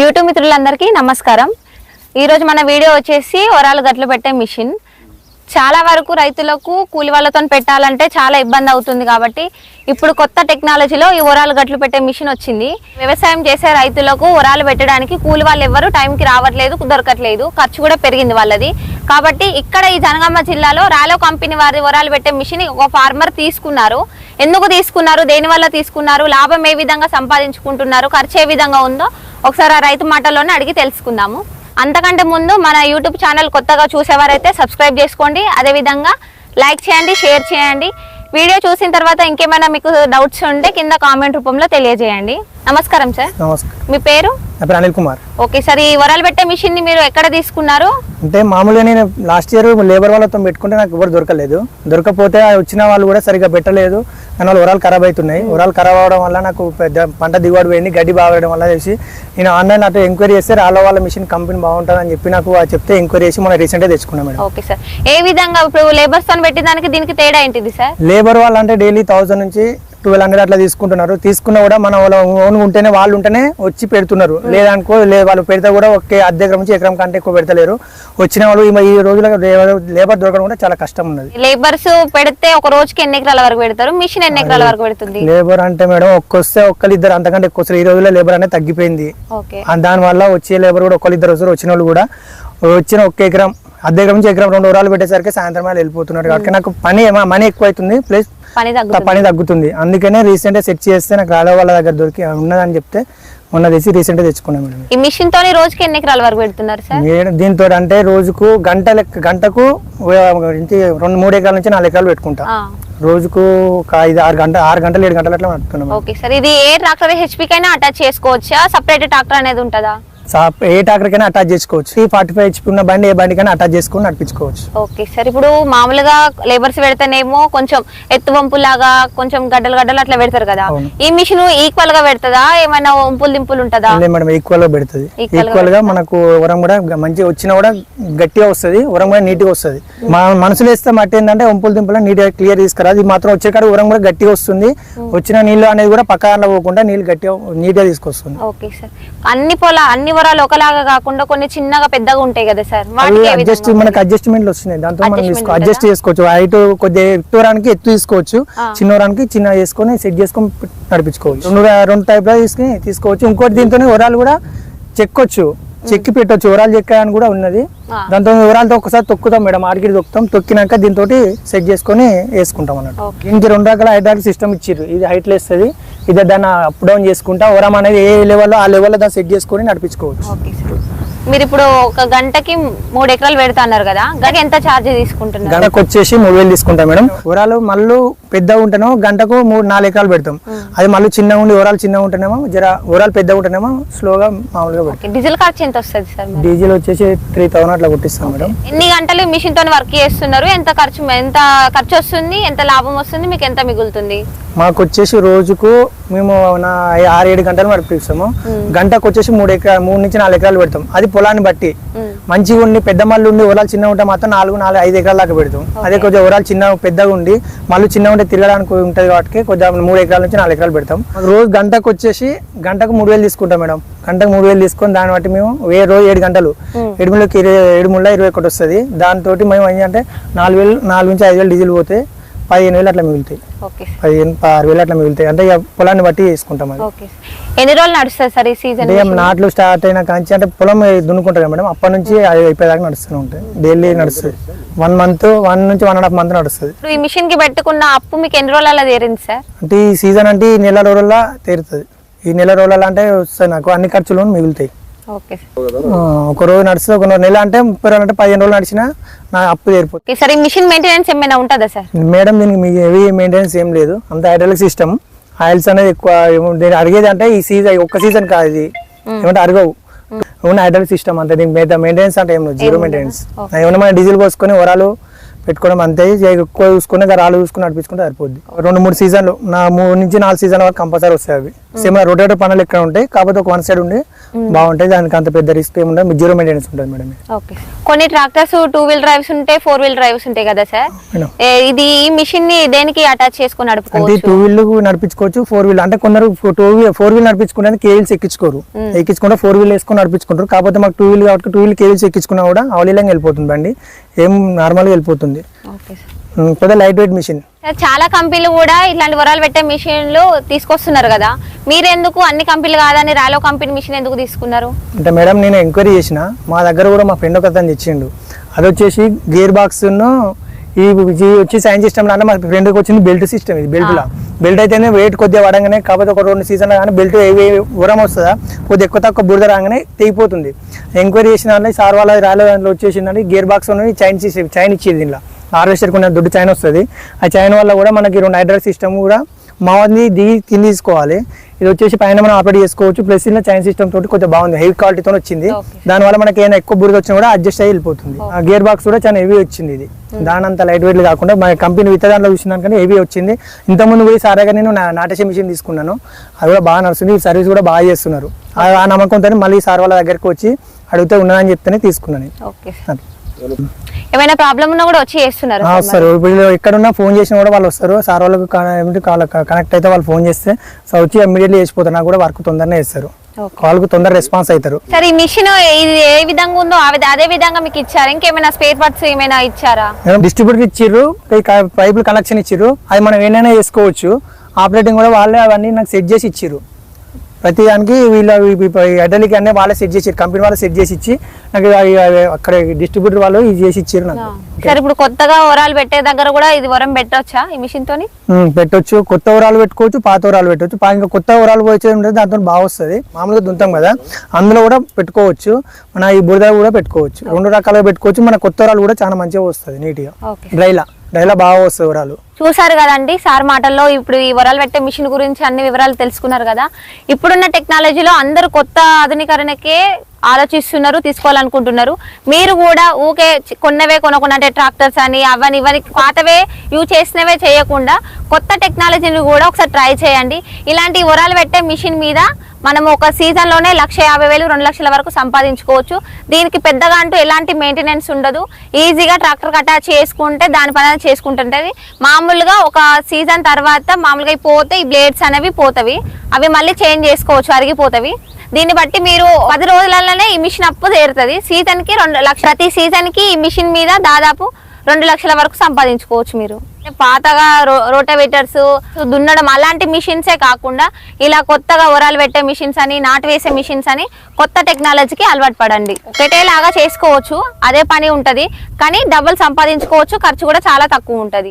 YouTube మిత్రులందరికీ నమస్కారం. ఈరోజు మన వీడియో వచ్చేసి ఒరాలు గట్లు పెట్టే మిషన్. చాలా వరకు రైతులకు కూలి వాళ్ళతో పెట్టాలంటే చాలా ఇబ్బంది అవుతుంది కాబట్టి ఇప్పుడు కొత్త టెక్నాలజీలో ఈ ఒరాలు గట్లు పెట్టే మిషన్ వచ్చింది. వ్యవసాయం చేసే రైతులకు ఒరాలు పెట్టడానికి కూలి వాళ్ళు ఎవ్వరు టైంకి రావట్లేదు దొరకట్లేదు ఖర్చు కూడా పెరిగింది వాళ్ళది. కాబట్టి ఇక్కడ ఈ జనగామ జిల్లాలో రాలో కంపెనీ వారి ఒరాలు పెట్టే మిషన్ ఒక ఫార్మర్ తీసుకున్నారు. ఎందుకు తీసుకున్నారు? దేనివల్ల తీసుకున్నారు? లాభం ఏ విధంగా సంపాదించుకుంటున్నారు? ఖర్చు ఏ విధంగా ఉందో ఒకసారి ఆ రైతు మాటల్లోనే అడిగి తెలుసుకుందాము. అంతకంటే ముందు మన యూట్యూబ్ ఛానల్ కొత్తగా చూసేవారైతే సబ్స్క్రైబ్ చేసుకోండి. అదేవిధంగా లైక్ చేయండి షేర్ చేయండి. వీడియో చూసిన తర్వాత ఇంకేమైనా మీకు డౌట్స్ ఉంటే కింద కామెంట్ రూపంలో తెలియజేయండి. నమస్కారం సార్. నమస్కారం. మీ పేరు? అనిల్ కుమార్. Okay sir. ఈ వరాలు పెట్టే మిషన్ని మీరు ఎక్కడ తీసుకున్నారు? అంటే మామూలుగా నేను లాస్ట్ ఇయర్ లేబర్ వాళ్ళతో పెట్టుకుంటే నాకు ఎవరు దొరకలేదు. దొరకపోతే వచ్చిన వాళ్ళు కూడా సరిగ్గా పెట్టలేదు. దాని వల్ల ఉరాలు ఖరాబ్ అవుతున్నాయి. ఉరాలు ఖరాబ్ అవడం వల్ల నాకు పెద్ద పంట దిగుబడి పోయింది. గడ్డి బాగడం వల్ల చేసి నేను ఆన్లైన్ అటు ఎంక్వైరీ చేస్తే రాళ్ళ వాళ్ళ మిషన్ కంపెనీ బాగుంటుంది అని చెప్పి నాకు చెప్తే ఎంక్వైరీ చేసి మన రీసెంట్గా తెచ్చుకున్నాం మేడం. Okay sir. ఏ విధంగా ఇప్పుడు లేబర్స్తో పెట్టిన దానికి దీనికి తేడా ఏంటిది సార్? లేబర్ వాళ్ళు అంటే డైలీ థౌసండ్ నుంచి ట్వెల్వ్ హండ్రెడ్ అట్లా తీసుకుంటున్నారు. తీసుకున్నా కూడా మన వాళ్ళ ఓన్ ఉంటేనే వాళ్ళు ఉంటేనే వచ్చి పెడుతున్నారు. లేదనుకో లే వాళ్ళు పెడితే కూడా ఒకే అర్ధ ఎకరం నుంచి ఎకరం కంటే ఎక్కువ పెడతలేరు. వచ్చిన వాళ్ళు ఈ- రోజుల్లో లేబర్ దొరకడం కూడా చాలా కష్టం ఉన్నది. లేబర్స్ పెడితే ఒక రోజుకి ఎన్ని ఎకరాల వరకు పెడతారు? మిషన్ ఎన్ని ఎకరాల వరకు పెడుతుంది? లేబర్ అంటే మేడం ఒక్కొస్తే ఒక్కరు ఇద్దరు అంతకంటే ఎక్కువ. ఈ రోజుల్లో లేబర్ అనేది తగ్గిపోయింది. ఓకే. ఆ దాని వల్ల వచ్చే లేబర్ కూడా ఒకళ్ళు ఇద్దరు వస్తారు వచ్చిన వాళ్ళు కూడా. వచ్చిన ఒక్క ఎకరం అర్ధ ఎకరం నుంచి ఎకరం రెండు వరాలు పెట్టేసరికి సాయంత్రం వేళ వెళ్ళిపోతున్నారు కాబట్టి నాకు పని ఏమ- మనీ ఎక్కువ అవుతుంది ప్లస్ పని తగ్గుతుంది. అందుకనే రీసెంట్గా సెట్ చేస్తే నాకు రాలే వాళ్ళ దగ్గర దొరికి ఉన్నదని చెప్తే మొన్న తెచ్చి రీసెంట్గా తెచ్చుకున్నాం మేడం. ఈ మిషన్ తోని రోజుకి ఎన్ని ఎకరాల వరకు పెడుతున్నారు సార్? దీంతో అంటే రోజుకు గంట గంటకు రెండు మూడు ఎకరాల నుంచి నాలుగు ఎకరాలు పెట్టుకుంటా. రోజుకు ఒక ఐదు ఆరు గంట ఆరు గంటలు ఏడు గంటలు అట్లా ఓకే సార్ ఇది ఏ ట్రాక్టర్ హెచ్పి కైనా అటాచ్ చేసుకోవచ్చా? సపరేట్ ట్రాక్టర్ అనేది ఉంటుందా? ఏ ట్రాక్టర్కైనా అటాచ్ చేసుకోవచ్చు. ఈ ఫార్టీ ఫైవ్ హెచ్పి ఉన్న బండి ఏ బండికైనా అటాచ్ చేసుకొని నడిపించుకోవచ్చు. ఓకే సార్ ఇప్పుడు మామూలుగా లేబర్స్ పెడితేనేమో కొంచెం ఎత్తు వంపులాగా కొంచెం గడ్డలు గడ్డలు అట్లా పెడతారు కదా. ఈ మిషన్ ఈక్వల్గా పెడతదా? ఏమైనా వంపులు దింపులు ఉంటుందా? లేదు మేడం ఈక్వల్గా పెడుతుంది. ఈక్వల్గా మనకు ఉరం కూడా మంచిగా వచ్చినా కూడా గట్టిగా వస్తుంది ఉరం కూడా నీట్గా వస్తుంది. మనసులో వేస్తే మట్టి ఏంటంటే ఒంపులు దింపులు నీట్గా క్లియర్ తీసుకురా అది మాత్రం వచ్చే కాడ ఉరం కూడా గట్టిగా వస్తుంది. వచ్చిన నీళ్ళు అనేది కూడా పక్కన పోకుండా నీళ్ళు గట్టిగా నీట్గా తీసుకొస్తుంది. ఓకే సార్ అన్ని పొల అన్ని వరాలు ఒకలాగా కాకుండా కొన్ని చిన్నగా పెద్దగా ఉంటాయి కదా సార్? అడ్జస్ట్ మనకి అడ్జస్ట్మెంట్లు వస్తున్నాయి. దాంతో మనం అడ్జస్ట్ చేసుకోవచ్చు. హైట్ కొద్దిగా ఎత్తు వరానికి ఎత్తు తీసుకోవచ్చు. ఆ. చిన్న చేసుకొని సెట్ చేసుకొని నడిపించుకోవచ్చు. రెండు రెండు టైప్లో తీసుకుని తీసుకోవచ్చు. ఇంకోటి దీంతో వరాలు కూడా చెక్కొచ్చు. చెక్కి పెట్టొచ్చు. వరాలు చెక్కడానికి కూడా ఉన్నది. దాంతో వరాలతో ఒకసారి తొక్కుతాం మేడం. ఆడికి తొక్కుతాం. తొక్కినాక దీంతో సెట్ చేసుకొని వేసుకుంటాం అన్నట్టు. దీనికి రెండు రకాల హైడ్రాలిక్ సిస్టమ్ ఇచ్చారు ఇది హైట్ వేస్తుంది ఇది దాన్ని అప్ డౌన్ చేసుకుంటా వరం అనేది ఏ లెవెల్లో ఆ లెవెల్లో దాన్ని సెట్ చేసుకొని నడిపించుకోవచ్చు. ఓకే సార్ మీరు ఇప్పుడు ఒక గంటకి మూడు ఎకరాలు పెడతా అన్నారు కదా ఎంత ఛార్జ్ తీసుకుంటున్నారు? గంటకు వచ్చేసి మూడు వేలు తీసుకుంటాం మేడం. ఉరాలు మళ్ళీ పెద్దగా ఉంటేనో గంటకు మూడు నాలుగు ఎకరాలు పెడతాం. అది మళ్ళీ చిన్నగా ఉండి ఉరాలు చిన్నగా ఉంటేనేమో జర ఉరాలు పెద్దగా ఉంటేనేమో స్లోగా మామూలుగా పెడతాం డీజిల్ ఖర్చు ఎంత వస్తుంది సార్? డీజిల్ వచ్చేసి త్రీ థౌసండ్ అట్లా కొట్టిస్తాం మేడం. ఎన్ని గంటలు మిషన్ తోని వర్క్ చేస్తున్నారు? ఎంత ఖర్చు ఎంత ఖర్చు వస్తుంది? ఎంత లాభం వస్తుంది? మీకు ఎంత మిగులుతుంది? మాకు వచ్చేసి రోజుకు మేము నా ఆరు ఏడు గంటలు నడిపిస్తాము గంటకు వచ్చేసి మూడు ఎకరా మూడు నుంచి నాలుగు ఎకరాలు పెడతాం. అది పొలాన్ని బట్టి. మంచిగా ఉండి పెద్ద మళ్ళీ ఉండి ఉరాలు చిన్నగా ఉంటే మాత్రం నాలుగు నాలుగు ఐదు ఎకరాల దాకా పెడతాం. అదే కొద్దిగా ఉరాలు చిన్న పెద్దగా ఉండి మళ్ళీ చిన్నగా ఉంటే తిరగడానికి ఉంటుంది కాబట్టి కొద్దిగా మూడు ఎకరాల నుంచి నాలుగు ఎకరాలు పెడతాం. రోజు గంటకు వచ్చేసి గంటకు మూడు వేలు తీసుకుంటాం మేడం. గంటకు మూడు వేలు తీసుకొని దాన్ని బట్టి మేము ఏ రోజు ఏడు గంటలు. ఏడు ముళ్ళకి ఇరవై ఏడు ముళ్ళ ఇరవై ఒకటి వస్తుంది. దాంతో మేము ఏంటంటే నాలుగు వేలు నాలుగు నుంచి ఐదు వేలు డీజిల్ పోతే పదిహేను వేలు అట్లా మిగులుతాయి. పదిహేను ఆరు వేలు అట్లా మిగులుతాయి. అంటే ఇక పొలాన్ని బట్టి తీసుకుంటాం అది. ఎన్ని రోజులు నడుస్తుంది సార్ ఈ సీజన్ ఏం నాట్లు స్టార్ట్ అయిన కాంచి అంటే పొలం దున్నుకుంటారు మేడం అప్పటి నుంచి అది అయిపోయేదాకా నడుస్తూనే ఉంటాయి. డైలీ నడుస్తుంది. వన్ మంత్ వన్ నుంచి వన్ అండ్ హాఫ్ మంత్ నడుస్తుంది. ఈ మిషన్కి పెట్టుకున్న అప్పు మీకు ఎన్ని రోజులలో తీరింది సార్? అంటే ఈ సీజన్ అంటే ఈ నెల రోజుల్లో తీరుతుంది. ఈ నెల రోజుల్లో అంటే వస్తాయి నాకు అన్ని ఖర్చులు మిగులుతాయి. ఒక రోజు నడుస్తుంది ఒక నెల అంటే ముప్పై రోజులు అంటే పదిహేను రోజులు నడిచినా నా అప్పు తీరిపోతుంది. ఓకే సార్ ఈ మిషన్ మెయింటెనెన్స్ ఏమైనా ఉంటుందా సార్? మేడం దీనికి హెవీ మెయింటెనెన్స్ ఏం లేదు. అంత హైడ్రాలిక్ సిస్టమ్ ఆయిల్స్ అనేది ఎక్కువ దీన్ని అడిగేది అంటే ఈ సీజన్ ఒక్క సీజన్ కాదు ఇది. ఏమంటే అరగవు. ఓన్లీ హైడ్రాలిక్ సిస్టమ్ అంతే దీనికి మీద మెయింటెనెన్స్ అంటే ఏం లేదు. జీరో మెయింటెనెన్స్ ఏమన్నా మన డీజిల్ పోసుకొని వరాలు పెట్టుకోవడం అంతే. ఎక్కువ చూసుకుని రాళ్ళు చూసుకుని నడిపించుకుంటే సరిపోద్ది. రెండు మూడు సీజన్లు నా మూడు నుంచి నాలుగు సీజన్ వరకు కంపల్సరీ వస్తాయి అవి. సేమ్ రొటేటర్ పనులు ఎక్కడ ఉంటాయి కాకపోతే ఒక వన్ సైడ్ ఉండి బాగుంటాయి. దానికి అంత పెద్ద రిస్క్ ఏముండదు జీరో మెయింటెనెన్స్ ఉంటుంది మేడం ఓకే. కొన్ని ట్రాక్టర్స్ టూ వీల్ డ్రైవ్స్ ఉంటాయి ఫోర్ వీల్ డ్రైవ్స్ ఉంటాయి కదా సార్? ఇది ఈ మిషన్ని దేనికి అటాచ్ చేసుకుని అంటే నడుపుకోవచ్చు టూ వీల్ నడిపించుకోవచ్చు ఫోర్ వీల్ అంటే కొందరు టూ వీల్ ఫోర్ వీల్ నడిపించుకునేది కేవీల్స్ ఎక్కించుకోరు. ఎక్కించుకుంటే ఫోర్ వీల్ వేసుకొని నడిపించుకుంటారు. కాకపోతే మాకు టూ వీల్ కాబట్టి టూ వీల్ కేవీల్స్ ఎక్కించుకున్నా కూడా అవలీలంగా వెళ్ళిపోతుంది బండి. ఏం నార్మల్గా వెళ్ళిపోతుంది. Okay sir. కొద్దిగా లైట్ వెయిట్ మిషన్ చాలా కంపెనీలు కూడా ఇట్లాంటి వరాలు పెట్టే మిషన్లు తీసుకొస్తున్నారు కదా. మీరెందుకు అన్ని కంపెనీలు కాదని రాలో కంపెనీ మిషన్ ఎందుకు తీసుకున్నారు? అంటే మేడం నేను ఎంక్వైరీ చేసిన. మా దగ్గర కూడా మా ఫ్రెండ్ ఒక అతను తెచ్చిండు. అది వచ్చేసి గేర్ బాక్స్ ఈ వచ్చి సైన్ సిస్టమ్ అంటే మా ఫ్రెండ్కి వచ్చింది బెల్ట్ సిస్టమ్ ఇది బెల్ట్ లా. బెల్ట్ అయితేనే వెయిట్ కొద్దిగా పడంగానే కాకపోతే ఒక రెండు సీజన్ కానీ బెల్ట్ ఉరం వస్తుందా? కొద్దిగా ఎక్కువ తక్కువ బురద రాగానే తెగిపోతుంది. ఎంక్వైరీ చేసిన సార్ వాళ్ళ రాలే దాంట్లో వచ్చేసిందండి గేర్ బాక్స్ ఉన్నది చైన్ సిస్టమ్ చైన్ ఇచ్చేది దీనిలో. హార్వెస్టర్ కొన్ని దుడ్డు చైన్ వస్తుంది. ఆ చైన్ వల్ల కూడా మనకి రెండు హైడ్రాల్ సిస్టమ్ కూడా మాది దిగి కింద తీసుకోవాలి. ఇది వచ్చేసి పైన మనం ఆపరేట్ చేసుకోవచ్చు. ప్లస్ ఇలా చైన్ సిస్టమ్ తోటి కొంచెం బాగుంది. హెవీ క్వాలిటీతో వచ్చింది. దానివల్ల మనకి ఏమైనా ఎక్కువ బురద వచ్చినా కూడా అడ్జస్ట్ అయ్యి వెళ్ళిపోతుంది. ఆ గేర్ బాక్స్ కూడా చాలా హెవీ వచ్చింది ఇది. దాని అంత లైట్ వెయిట్ కాకుండా మన కంపెనీ విత్త దాంట్లో చూసిన దానికంటే హెవీ వచ్చింది. ఇంతకుముందు కూడా సారాగా నేను నా- నాటేసే మిషన్ తీసుకున్నాను. అది కూడా బాగా నడుస్తుంది. ఈ సర్వీస్ కూడా బాగా చేస్తున్నారు. ఆ నమ్మకంతో మళ్ళీ సార్ వాళ్ళ దగ్గరికి వచ్చి అడిగితే ఉన్నదని చెప్తేనే తీసుకున్నాను ఏమైనా ప్రాబ్లం ఉన్నా కూడా వచ్చి చేస్తున్నారు వస్తారు ఇప్పుడు ఎక్కడున్నా ఫోన్ చేసినా కూడా వాళ్ళు వస్తారు. సార్ వాళ్ళకి కనెక్ట్ అయితే వాళ్ళు ఫోన్ చేస్తే సో వచ్చి ఇమ్మీడియట్లీ చేసిపోతారు. నాకు కూడా వర్క్ తొందరనే చేస్తారు. వాళ్ళకు తొందర రెస్పాన్స్ అవుతారు. సార్ ఈ మిషన్ ఇది ఏ విధంగా ఉందో అదే విధంగా మీకు ఇచ్చారా? ఇంకేమైనా స్పేర్ పార్ట్స్ ఏమైనా ఇచ్చారా? డిస్ట్రిబ్యూటర్ ఇచ్చిర్రు పైపులు కనెక్షన్ ఇచ్చిర్రు. అది మనం ఏమైనా చేసుకోవచ్చు. ఆపరేటింగ్ కూడా వాళ్ళే అవన్నీ నాకు సెట్ చేసి ఇచ్చిర్రు. ప్రతి దానికి వీళ్ళ అడ్డలికి అన్నీ వాళ్ళే సెట్ చేసి కంపెనీ వాళ్ళే సెట్ చేసి ఇచ్చి నాకు అక్కడ డిస్ట్రిబ్యూటర్ వాళ్ళు ఇది చేసి ఇచ్చిర్రు నాకు సార్ ఇప్పుడు కొత్తగా ఓరాలు పెట్టే దగ్గర కూడా ఇది వరం పెట్టొచ్చా ఈ మిషన్ తోని? పెట్టొచ్చు. కొత్త ఊరాలు పెట్టుకోవచ్చు పాత ఊరాలు పెట్టొచ్చు. పా- ఇంకా కొత్త ఊరాలు పోయేది ఉంటే దాంతో బాగా వస్తుంది. మామూలుగా దుంతాం కదా. అందులో కూడా పెట్టుకోవచ్చు. మన ఈ బురద కూడా పెట్టుకోవచ్చు. రెండు రకాలుగా పెట్టుకోవచ్చు. మన కొత్త ఊరాలు కూడా చాలా మంచిగా వస్తుంది నీట్గా. డ్రైలా. డైలా బాగా వస్తాయి వివరాలు. చూసారు కదండి సార్ మాటల్లో ఇప్పుడు ఈ వరాలు పెట్టే మిషన్ గురించి అన్ని వివరాలు తెలుసుకున్నారు కదా. ఇప్పుడున్న టెక్నాలజీలో అందరూ కొత్త ఆధునీకరణకే ఆలోచిస్తున్నారు తీసుకోవాలనుకుంటున్నారు. మీరు కూడా ఊకే కొన్నవే కొనకుండా అంటే ట్రాక్టర్స్ అని అవని ఇవని పాతవే యూజ్ చేసినవే చేయకుండా కొత్త టెక్నాలజీని కూడా ఒకసారి ట్రై చేయండి. ఇలాంటి వరాలు పెట్టే మిషన్ మీద మనం ఒక సీజన్లోనే లక్ష యాభై వేలు రెండు లక్షల వరకు సంపాదించుకోవచ్చు. దీనికి పెద్దగా అంటూ ఎలాంటి మెయింటెనెన్స్ ఉండదు. ఈజీగా ట్రాక్టర్ కట్టా చేసుకుంటే దాని పని చేసుకుంటుంటుంది చేసుకుంటుంటది. మామూలుగా ఒక సీజన్ తర్వాత మామూలుగా పోతే ఈ బ్లేడ్స్ అనేవి పోతవి. అవి మళ్ళీ చేంజ్ చేసుకోవచ్చు అరిగిపోతవి. దీన్ని బట్టి మీరు పది రోజులలోనే ఈ మిషన్ అప్పు తీరుతుంది. సీజన్కి రెండు లక్ష ప్రతి సీజన్కి ఈ మిషన్ మీద దాదాపు రెండు లక్షల వరకు సంపాదించుకోవచ్చు మీరు. పాతగా రో రోటవేటర్స్ దున్నడం అలాంటి మిషన్సే కాకుండా ఇలా కొత్తగా ఒరాలు పెట్టే మిషన్స్ అని నాటు వేసే మిషన్స్ అని కొత్త టెక్నాలజీకి అలవాటు పడండి. పెట్టేలాగా చేసుకోవచ్చు అదే పని ఉంటది. కానీ డబ్బులు సంపాదించుకోవచ్చు ఖర్చు కూడా చాలా తక్కువ ఉంటది.